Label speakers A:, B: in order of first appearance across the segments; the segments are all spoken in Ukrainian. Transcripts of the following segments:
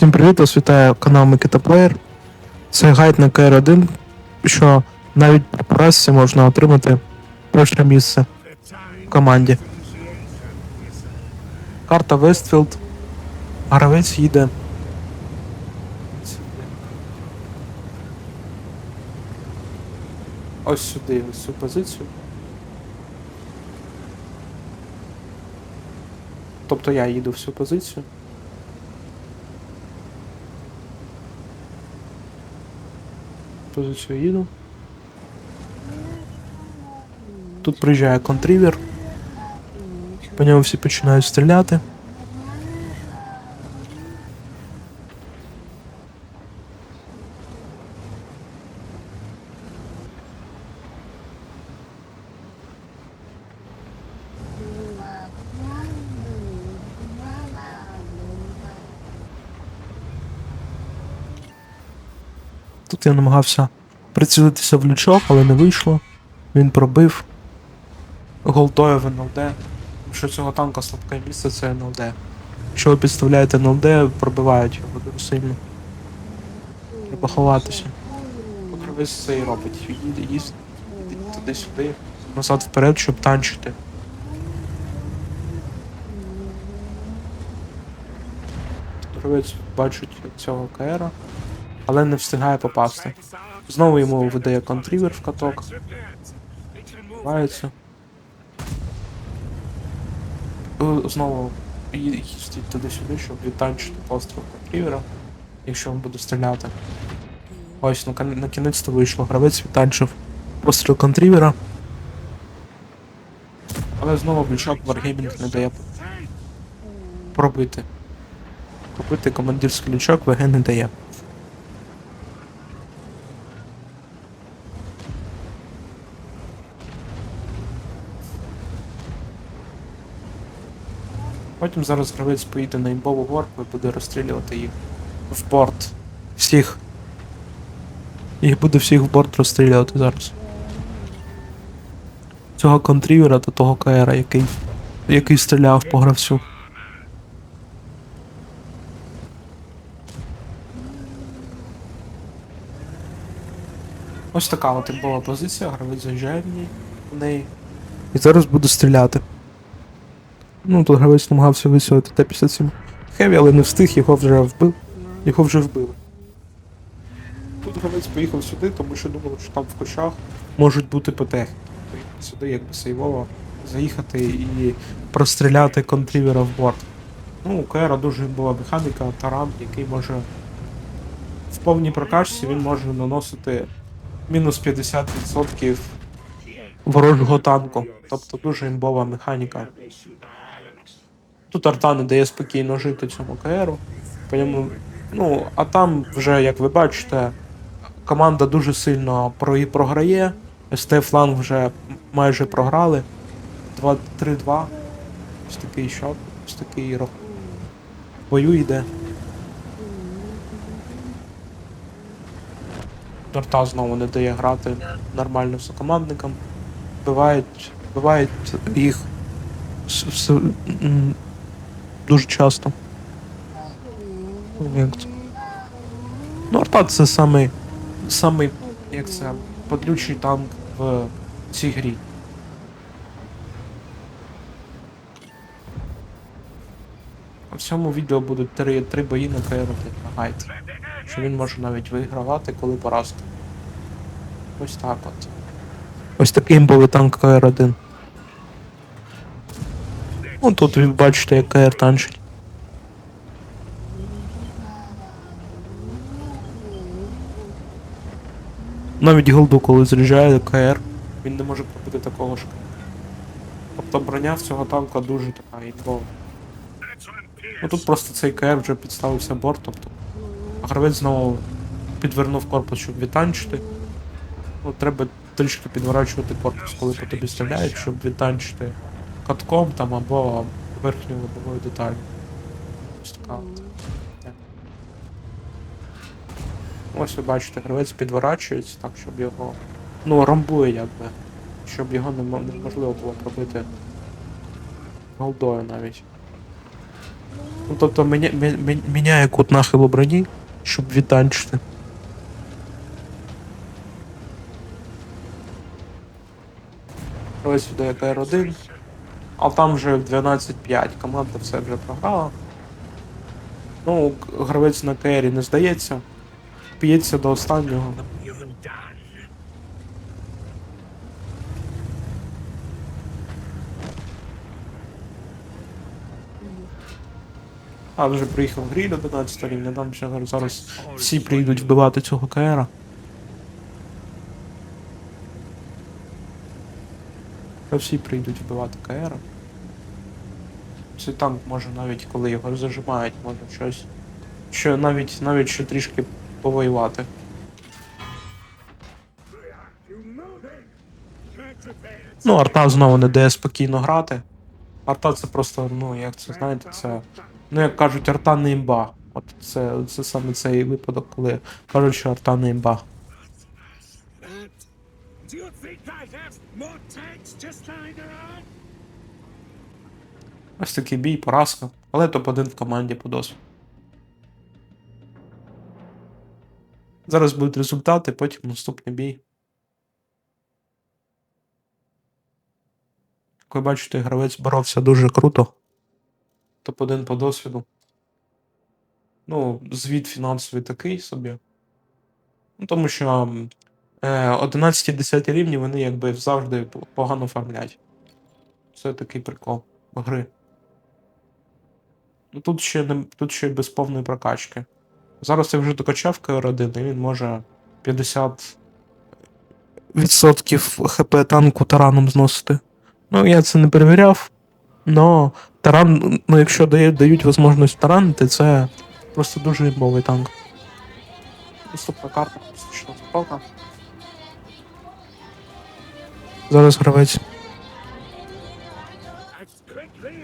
A: Всім привіт, вас вітає канал Микита Плеєр. Це гайд на КР1, що навіть по прасі можна отримати перше місце в команді. Карта Вестфілд. Гравець їде. Ось сюди, ось цю позицію. Тобто я їду в цю позицію. Позицію. Тут приїжджає контрівер. По ньому всі починають стріляти. Я намагався прицілитися в лючок, але не вийшло. Він пробив. Голдою в НЛД. Що цього танка слабке місце це НЛД. Якщо ви підставляєте НЛД, пробивають його дуже сильно. Треба ховатися. Покровець це і робить. Їде, їде туди-сюди, назад вперед, щоб танчити. Покровець бачить цього КРа, але не встигає попасти. Знову йому видає контрівер в каток. Ховається. Е, Знову їздить туди-сюди, щоб відтанчити постріл контрівера, якщо він буде стріляти. Ось, на, на кінець-то вийшло. Гравець відтанчив постріл контрівера. Але знову блічок Wargaming не дає пробити. Пробити командирський лючок ВГ не дає. Потім зараз гравець поїде на імбову горку і буде розстрілювати їх в борт. Всіх. Їх буде всіх в борт розстрілювати зараз. Цього контрівера та того КРа, який, який стріляв по гравцю. Ось така от імбова позиція, гравець заїжджає в ній в неї. І зараз буду стріляти. Ну, тут гравець намагався висувати Т-57 Хеві, але не встиг, його вже вбив. Його вже вбили. Тут гравець поїхав сюди, тому що думав, що там в кущах можуть бути ПТ. Поїхав сюди, якби сейвово, заїхати і простріляти контрівера в борт. Ну, у КРа дуже була механіка, таран, який може в повній прокачці він може наносити мінус 50% ворожого танку. Тобто дуже імбова механіка. Тут арта не дає спокійно жити цьому КРу. По ньому, ну, а там вже, як ви бачите, команда дуже сильно про- програє. СТ фланг вже майже програли. 2-3-2. Ось такий счет, ось такий рах. Бою йде. Арта знову не дає грати нормально сокомандникам. Бивають, бивають їх дуже часто. Як це? Ну, арта це самий, самий, як це, подлючий танк в цій грі. У цьому відео будуть три, три бої на КР на гайд. Що він може навіть вигравати, коли поразка. Ось так от. Ось такий імбовий танк КР-1. Ну тут ви бачите, як КР танчить. Навіть голду, коли заряджає КР, він не може пробити такого ж. Тобто броня в цього танка дуже така імбова. Ну тут просто цей КР вже підставився борт, тобто гравець знову підвернув корпус, щоб відтанчити. Ну, треба трішки підворачувати корпус, коли по тобі стріляють, щоб відтанчити катком там або верхньою лобовою деталю. Ось така от. Ось ви бачите, гравець підворачується так, щоб його. Ну, рамбує якби. Щоб його неможливо було пробити голдою навіть. Ну, тобто міня, мі- мі- міняє кут нахилу броні, щоб відтанчити. Ось сюди КР-1. А там вже 12-5. Команда все вже програла. Ну, гравець на КРі не здається. П'ється до останнього. А вже приїхав Гріль 11 рівня, там ще зараз всі прийдуть вбивати цього КРа. Та всі прийдуть вбивати КРа. Цей танк може навіть коли його зажимають, може щось. Що навіть навіть ще трішки повоювати. Ну, арта знову не дає спокійно грати. Арта це просто, ну, як це, знаєте, це. Ну, як кажуть, арта не імба. От це, це саме цей випадок, коли кажуть, що арта не імба. Ось такий бій, поразка. Але топ-1 в команді по досвіду. Зараз будуть результати, потім наступний бій. Як ви бачите, гравець боровся дуже круто. Топ-1 по досвіду. Ну, звіт фінансовий такий собі. Ну, тому що 11-10 рівні вони якби завжди погано фармлять. Це такий прикол гри. Ну тут ще не тут ще без повної прокачки. Зараз я вже докачав КР1, і він може 50 відсотків ХП танку тараном зносити. Ну, я це не перевіряв. Но таран, ну якщо дають можливість таранити, це просто дуже імбовий танк. Наступна карта, що запалка. Зараз гравець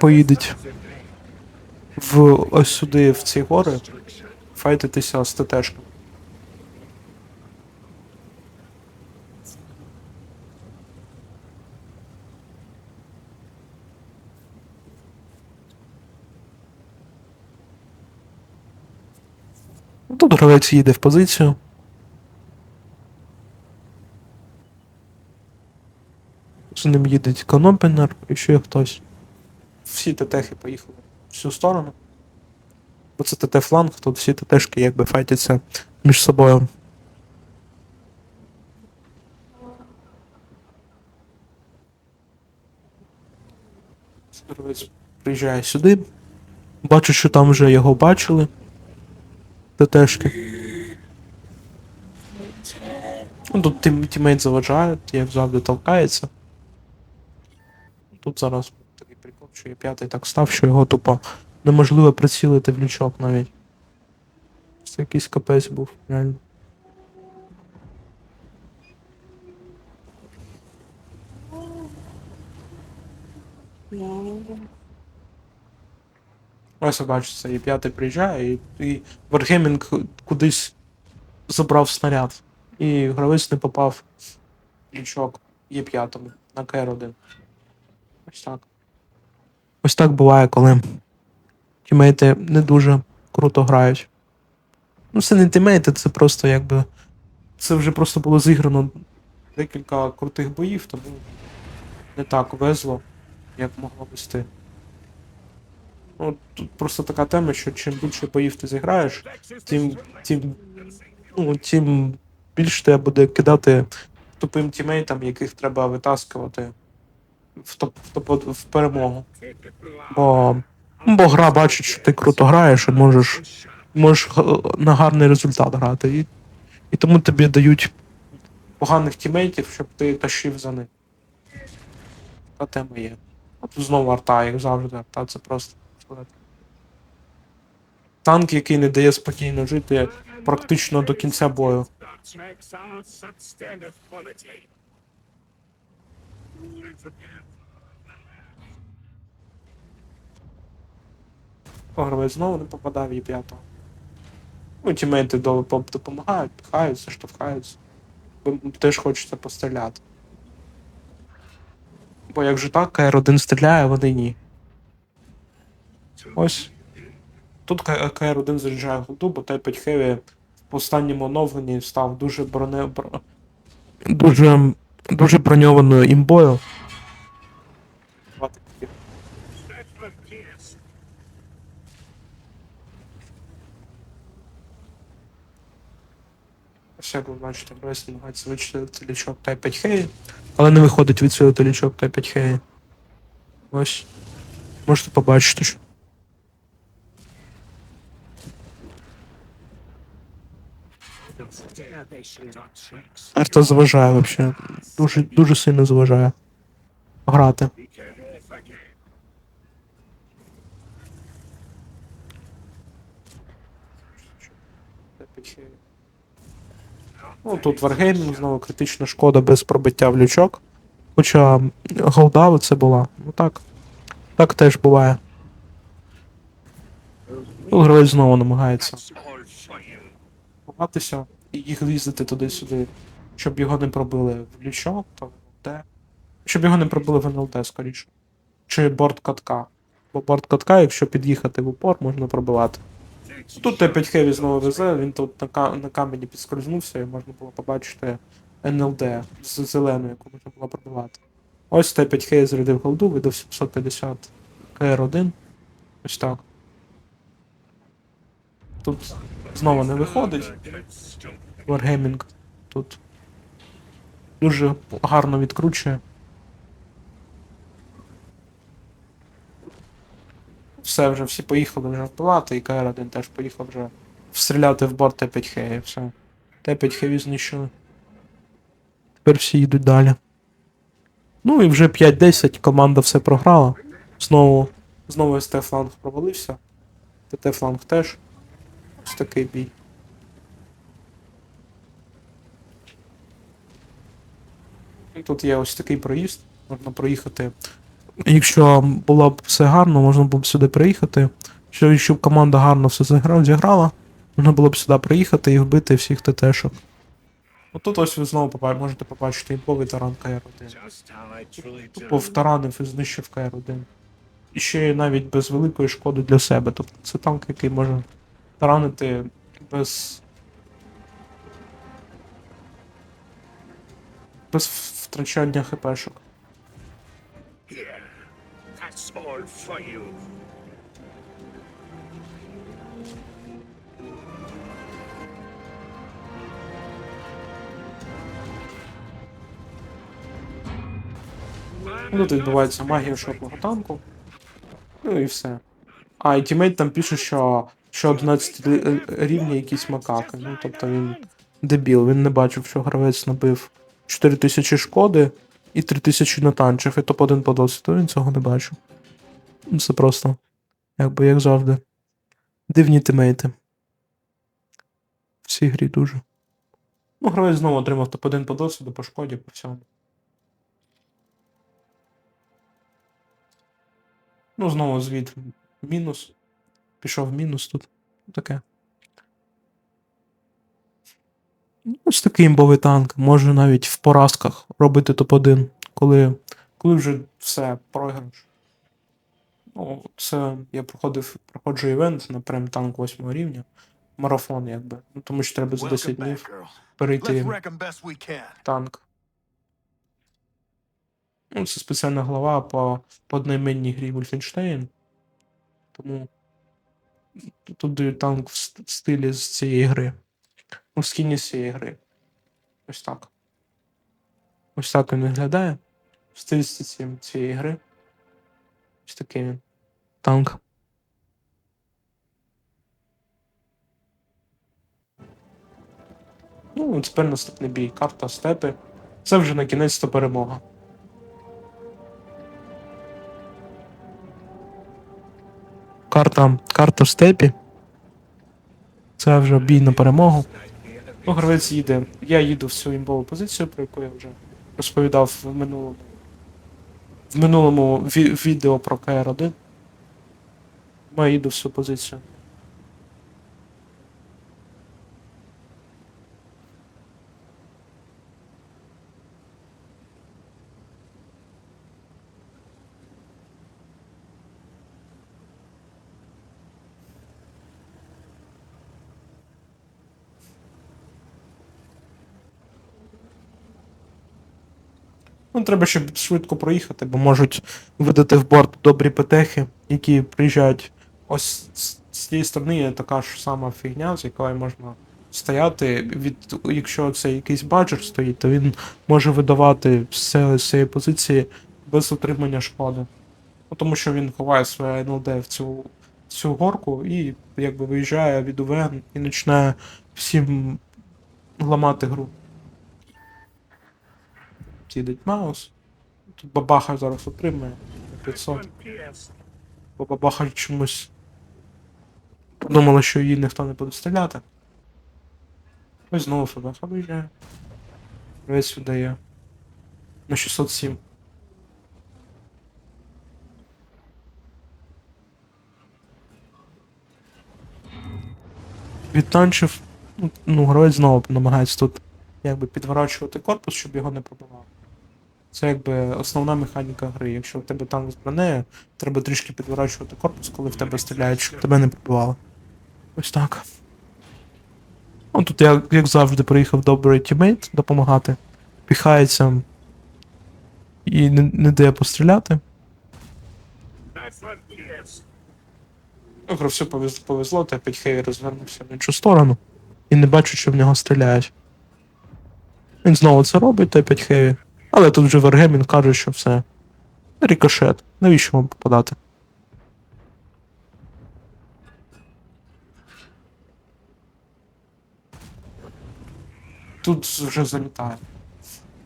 A: поїдеть в ось сюди, в ці гори, файтитися з ТТшками. Ну, Тут гравець їде в позицію. З ним їде Конопенер і ще хтось. Всі ТТхи поїхали в всю сторону. Бо це ТТ фланг, тут всі ТТшки якби файтяться між собою. Гравець приїжджає сюди. Бачу, що там вже його бачили. ТТшки. Ну, тут тім, тімейт заважає, як завжди толкається. Тут зараз такий прикол, що я п'ятий так став, що його тупо неможливо прицілити в лючок навіть. Це якийсь капець був, реально. Ось я бачу, це і п'ятий приїжджає, і, і Варгемінг кудись забрав снаряд. І гравець не попав в лючок є п'ятому на КР-1. Ось так. Ось так буває, коли тімейти не дуже круто грають. Ну, це не тімейти, це просто якби. Це вже просто було зіграно декілька крутих боїв, тому не так везло, як могло вести. Ну, тут просто така тема, що чим більше боїв ти зіграєш, тим, тим, ну, тим більше тебе буде кидати тупим тімейтам, яких треба витаскувати в, топ, в, топ, в перемогу. Бо, бо гра бачить, що ти круто граєш і можеш, можеш на гарний результат грати. І, і тому тобі дають поганих тімейтів, щоб ти тащив за них. Така тема є. А тут знову арта, як завжди, арта це просто. Танк, який не дає спокійно жити практично до кінця бою.
B: Tanks are substandard quality.
A: Гравець знову не попадав і п'ятого. Ну, тімейти допомагають, пихаються, штовхаються. Теж хочеться постріляти. Бо як же так, КР-1 стріляє, а вони ні. Ось Тут К- КР-1 заряджає голду, бо Т5 Хеві в останньому оновленні став дуже броне... бро- Дуже, дуже броньованою імбою.
B: Excellent pierce.
A: Ось як ви бачите, Гройс намагається вичислити лічок Т5 Хеві, але не виходить відсилити лічок Т5 Хеві. Ось. Можете побачити, що. Арта заважає взагалі. Дуже, дуже сильно заважає. Грати. Ну, тут Wargaming знову критична шкода без пробиття в лючок. Хоча голда це була. Ну так. Так теж буває. Ну, гравець знову намагається
B: That's
A: і їх їздити туди-сюди, щоб його не пробили в лючок, то НЛТ. Щоб його не пробили в НЛТ, скоріше. Чи борт катка. Бо борт катка, якщо під'їхати в упор, можна пробивати. Тут Т5 Хеві знову везе, він тут на, ка- на камені підскользнувся і можна було побачити НЛД з зеленою, яку можна було пробивати. Ось Т5 Хеві зарядив голду, видав 750 КР1. Ось так. Тут знову не виходить. Wargaming тут дуже гарно відкручує. Все вже, всі поїхали вже вбивати, і КР-1 теж поїхав вже встріляти в борт Т5 Хеві, все. Т5 Хеві знищили. Тепер всі йдуть далі. Ну і вже 5-10 команда все програла. Знову, знову СТ фланг провалився. ТТ фланг теж. Ось такий бій. Тут є ось такий проїзд, можна проїхати. Якщо було б все гарно, можна було б сюди приїхати. Що, якщо б команда гарно все зіграла, можна було б сюди приїхати і вбити всіх ТТшок. Отут ось ви знову попа- можете побачити імповий таран КР-1.
B: Just how I truly
A: Тупо втаранив і знищив КР-1. І ще навіть без великої шкоди для себе. Тобто це танк, який може таранити без. без втрачання ХПшок. Ну, тут відбувається магія шотного танку. Ну і все. А, і тімейт там пише, що, що 11 рі- рівні якісь макаки. Ну, тобто він дебіл, він не бачив, що гравець набив 4000 шкоди і 3000 натанчив, і топ-1 по досвіду, він цього не бачив. Ну, Це просто, якби як завжди. Дивні тімейти. В цій грі дуже. Ну, гравець знову отримав топ-1 по досвіду, по шкоді, по всьому. Ну, знову звіт мінус. Пішов мінус тут. Таке. Ну, Ось такий імбовий танк. Може навіть в поразках робити топ-1, коли, коли вже все, програш. Ну, це я проходив, проходжу івент на прем танк 8 рівня. Марафон, якби. Ну, тому що треба за 10 днів перейти танк. Ну, це спеціальна глава по, по одноіменній грі Wolfenstein. Тому тут дають танк в стилі з цієї гри. Ну, в скіні з цієї гри. Ось так. Ось так він виглядає. В стилістиці цієї гри. Ось такий він. Танк. Ну, тепер наступний бій. Карта степи. Це вже на кінець то перемога. Карта, карта в степі. Це вже бій на перемогу. Ну, гравець їде. Я їду в цю імбову позицію, про яку я вже розповідав в минулому. В минулому ві- відео про КР-1. Я їду в цю позицію. Ну, треба щоб швидко проїхати, бо можуть видати в борт добрі петехи, які приїжджають ось з, з цієї сторони є така ж сама фігня, з якої можна стояти. Від, якщо це якийсь баджер стоїть, то він може видавати все з цієї позиції без отримання шкоди. Ну, тому що він ховає своє НЛД в цю, цю горку і якби виїжджає від УВН і починає всім ламати гру. Їдеть маус. Тут бабаха зараз отримає 500.
B: One
A: Бо бабаха чомусь подумала, що її ніхто не буде стріляти. Ось знову Фабаха виїжджає. Весь видає. На 607. Відтанчив. ну, Ну, гравець знову намагається тут якби підворачувати корпус, щоб його не пробивав. Це якби основна механіка гри. Якщо в тебе танк з бронею, треба трішки підворачувати корпус, коли в тебе стріляють, щоб тебе не пробивали. Ось так. Ну тут я, як завжди, приїхав добрий тімейт допомагати. Піхається і не, не дає постріляти. Ну, гравцю повезло, повезло, та опять Хеві розвернувся в іншу сторону. І не бачу, що в нього стріляють. Він знову це робить, та опять Хеві. Але тут вже Вергемін каже, що все. Рікошет. Навіщо вам попадати? Тут вже залітає.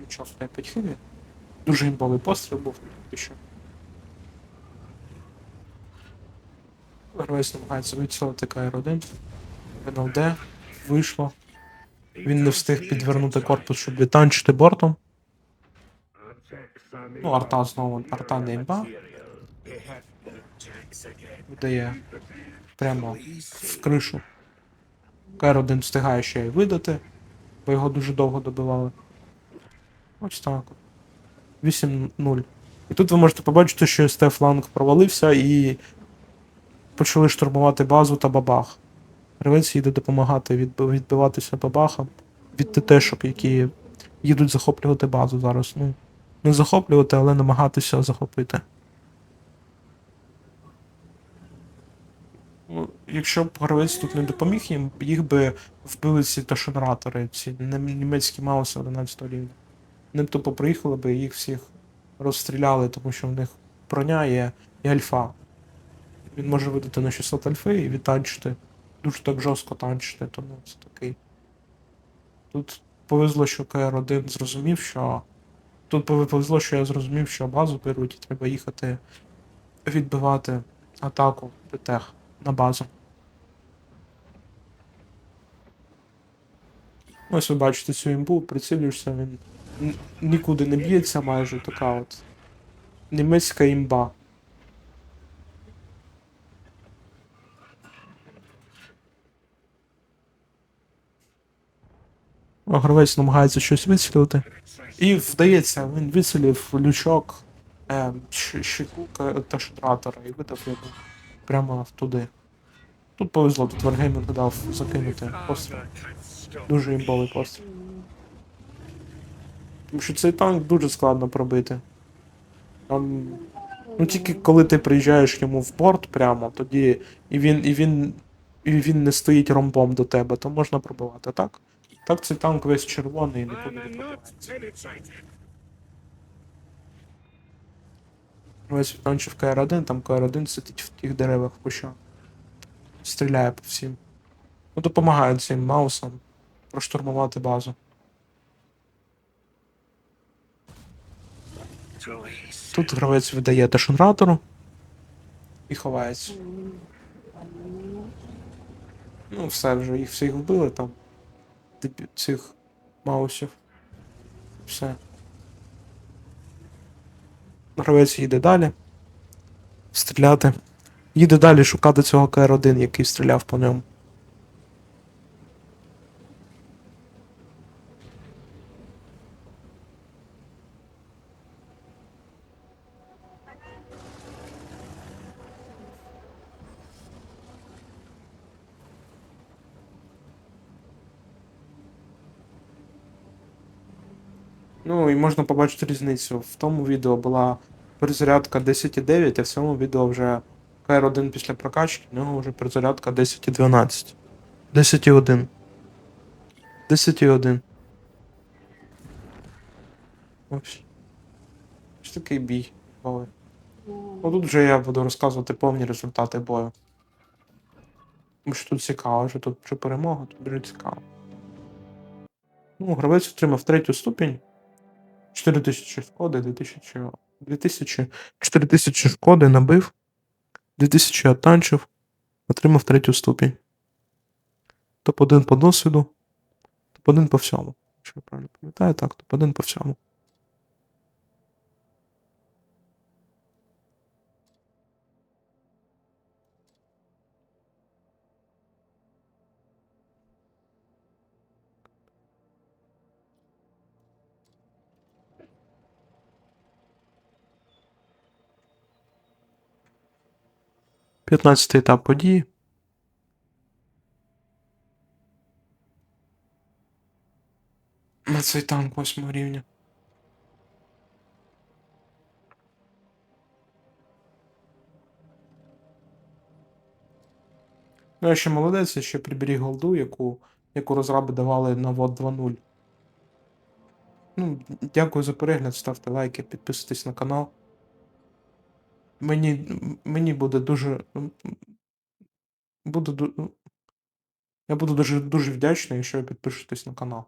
A: Нічого, та опять Хеві. Дуже імбовий постріл був що. Гравець намагається вицілити КР-1. НЛД вийшло. Він не встиг підвернути корпус, щоб відтанчити бортом. Ну, арта знову, арта не імба. Видає прямо в кришу. КР-1 встигає ще й видати, бо його дуже довго добивали. Ось так. 8-0. І тут ви можете побачити, що СТ фланг провалився і почали штурмувати базу та бабах. Ревець їде допомагати відби- відбиватися бабахам від ТТшок, які їдуть захоплювати базу зараз. Ну, не захоплювати, але намагатися захопити. Ну, Якщо б гравець тут не допоміг їм, їх би вбили ці ташонратори, ці німецькі мауси 11 рівня. Вони б тупо приїхали би і їх всіх розстріляли, тому що в них броня є і альфа. Він може видати на 600 альфи і відтанчити. Дуже так жорстко танчити, тому це такий. Тут повезло, що КР-1 зрозумів, що. Тут повезло, що я зрозумів, що базу беруть і треба їхати відбивати атаку ПТЕХ на базу. Ось ви бачите цю імбу, прицілюєшся, він нікуди не б'ється майже така от німецька імба. Гравець намагається щось вицілити. І вдається, він вицілив лючок е, щиту та шатратора і видав його прямо туди. Тут повезло, тут Варгеймінг дав закинути постріл. Дуже імбовий постріл. Тому що цей танк дуже складно пробити. Там. Ну тільки коли ти приїжджаєш йому в борт прямо, тоді і він, і він, і він не стоїть ромбом до тебе, то можна пробивати, так? Так цей танк весь червоний не
B: penetrated.
A: Весь танчив КР-1, там КР-1 сидить в тих деревах кущах. Стріляє по всім. Ну, допомагає цим маусам проштурмувати базу. Тут гравець видає дешунратору і ховається. Ну, все вже, їх всіх вбили там. Цих маусів. Все. Гравець їде далі. Стріляти. Їде далі шукати цього КР-1, який стріляв по ньому. Ну і можна побачити різницю. В тому відео була перезарядка 10,9, а в цьому відео вже КР1 після прокачки, в нього вже перезарядка 10,12. 10,1. 10,1. Ось. Такий бій. Ой. Ну тут вже я буду розказувати повні результати бою. Тому що тут цікаво, що тут вже перемога, тут дуже цікаво. Ну, гравець отримав третю ступінь. 4000 шкоди, 2000, 2000, 4000 шкоди набив, 2000 атанчив, отримав третю ступінь. Топ-1 по досвіду, топ-1 по всьому. Якщо я правильно пам'ятаю, так, топ-1 по всьому. П'ятнадцятий етап події. На цей танк восьмого рівня. Ну, я ще молодець, я ще приберіг голду, яку, яку розраби давали на вод 2.0. Ну, дякую за перегляд, ставте лайки, підписуйтесь на канал. Мені, мені буде дуже. Буду, ду- я буду дуже, дуже вдячний, якщо ви підпишетесь на канал.